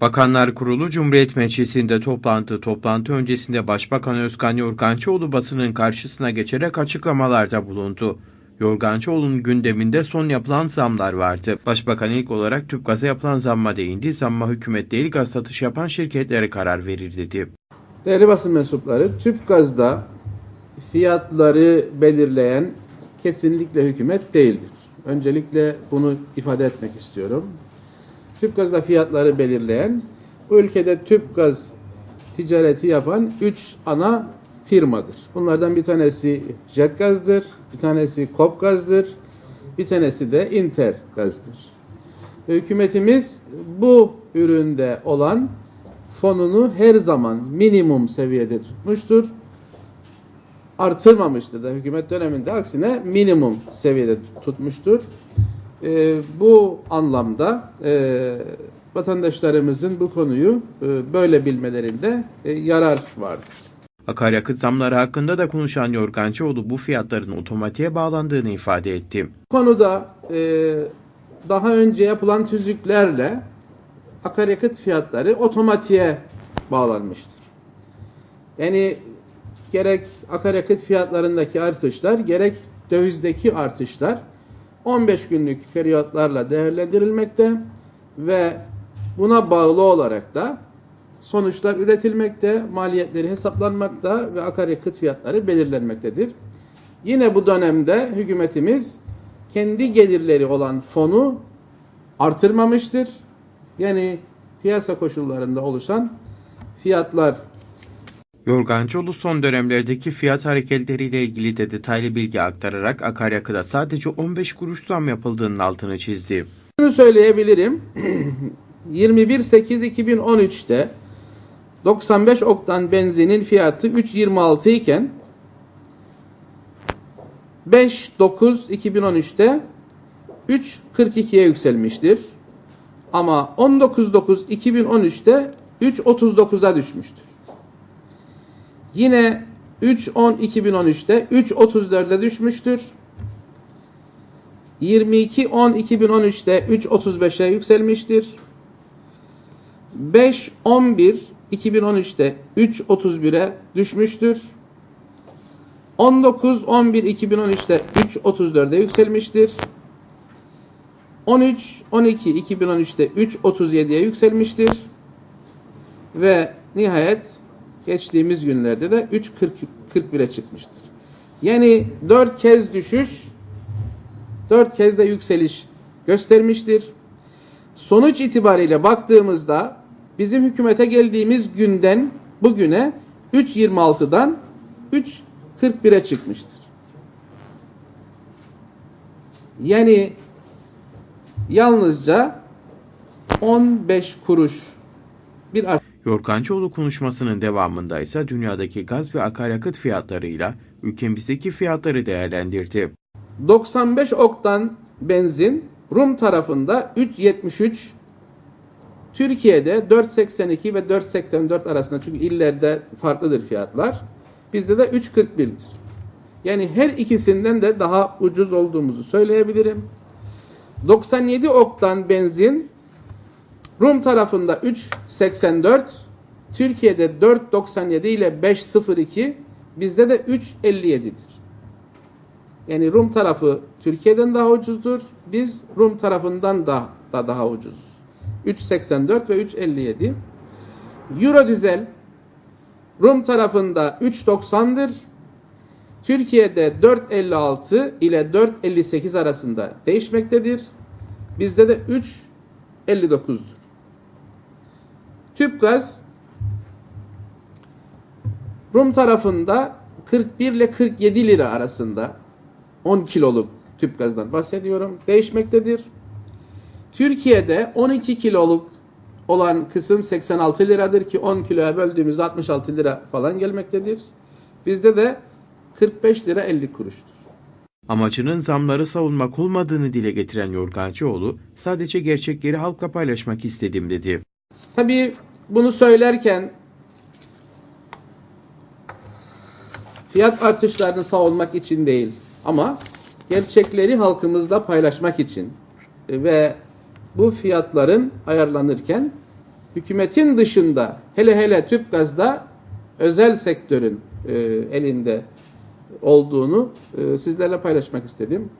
Bakanlar Kurulu Cumhuriyet Meclisi'nde toplantı toplantı öncesinde Başbakan Özkan Yorgancıoğlu basının karşısına geçerek açıklamalarda bulundu. Yorgancıoğlu'nun gündeminde son yapılan zamlar vardı. Başbakan ilk olarak tüp yapılan zamma değindi. Zamma hükümet değil gaz satış yapan şirketlere karar verir dedi. Değerli basın mensupları, tüp gazda fiyatları belirleyen kesinlikle hükümet değildir. Öncelikle bunu ifade etmek istiyorum. Tüp gazda fiyatları belirleyen, bu ülkede tüp gaz ticareti yapan 3 ana firmadır. Bunlardan bir tanesi Jet Gaz'dır, bir tanesi Kop Gaz'dır, bir tanesi de Inter Gaz'dır. Hükümetimiz bu üründe olan fonunu her zaman minimum seviyede tutmuştur. Artırmamıştır da hükümet döneminde aksine minimum seviyede tutmuştur. E, bu anlamda e, vatandaşlarımızın bu konuyu e, böyle bilmelerinde e, yarar vardır. Akaryakıt zamları hakkında da konuşan Yorgancıoğlu bu fiyatların otomatiğe bağlandığını ifade etti. Konuda e, daha önce yapılan tüzüklerle akaryakıt fiyatları otomatiğe bağlanmıştır. Yani gerek akaryakıt fiyatlarındaki artışlar gerek dövizdeki artışlar 15 günlük periyotlarla değerlendirilmekte ve buna bağlı olarak da sonuçlar üretilmekte, maliyetleri hesaplanmakta ve akaryakıt fiyatları belirlenmektedir. Yine bu dönemde hükümetimiz kendi gelirleri olan fonu artırmamıştır. Yani piyasa koşullarında oluşan fiyatlar Yorgancıoğlu son dönemlerdeki fiyat hareketleriyle ilgili de detaylı bilgi aktararak akaryakıda sadece 15 kuruş zam yapıldığının altını çizdi. Şunu söyleyebilirim. 21.8.2013'te 95 oktan benzinin fiyatı 3.26 iken 5.9.2013'te 3.42'ye yükselmiştir. Ama 19.9.2013'te 3.39'a düşmüştür. Yine 3.10.2013'te 3.34'e düşmüştür. 22.10.2013'te 3.35'e yükselmiştir. 5.11.2013'te 3.31'e düşmüştür. 19.11.2013'te 3.34'e yükselmiştir. 13.12.2013'te 3.37'ye yükselmiştir. Ve nihayet geçtiğimiz günlerde de 3.41'e çıkmıştır. Yani 4 kez düşüş, 4 kez de yükseliş göstermiştir. Sonuç itibariyle baktığımızda bizim hükümete geldiğimiz günden bugüne 3.26'dan 3.41'e çıkmıştır. Yani yalnızca 15 kuruş bir artış. Yorgancıoğlu konuşmasının devamında ise dünyadaki gaz ve akaryakıt fiyatlarıyla ülkemizdeki fiyatları değerlendirdi. 95 oktan benzin Rum tarafında 3.73 Türkiye'de 4.82 ve 4.84 arasında çünkü illerde farklıdır fiyatlar. Bizde de 3.41'dir. Yani her ikisinden de daha ucuz olduğumuzu söyleyebilirim. 97 oktan benzin Rum tarafında 3.84, Türkiye'de 4.97 ile 5.02, bizde de 3.57'dir. Yani Rum tarafı Türkiye'den daha ucuzdur. Biz Rum tarafından da, da daha ucuz. 3.84 ve 3.57. Euro dizel Rum tarafında 3.90'dır. Türkiye'de 4.56 ile 4.58 arasında değişmektedir. Bizde de 3.59'dur. Tüp gaz Rum tarafında 41 ile 47 lira arasında 10 kiloluk tüp gazdan bahsediyorum. Değişmektedir. Türkiye'de 12 kiloluk olan kısım 86 liradır ki 10 kiloya böldüğümüz 66 lira falan gelmektedir. Bizde de 45 lira 50 kuruştur. Amacının zamları savunmak olmadığını dile getiren Yorgancıoğlu, sadece gerçekleri halkla paylaşmak istedim dedi. Tabii bunu söylerken fiyat artışlarını savunmak için değil ama gerçekleri halkımızla paylaşmak için ve bu fiyatların ayarlanırken hükümetin dışında hele hele tüp gazda özel sektörün e, elinde olduğunu e, sizlerle paylaşmak istedim.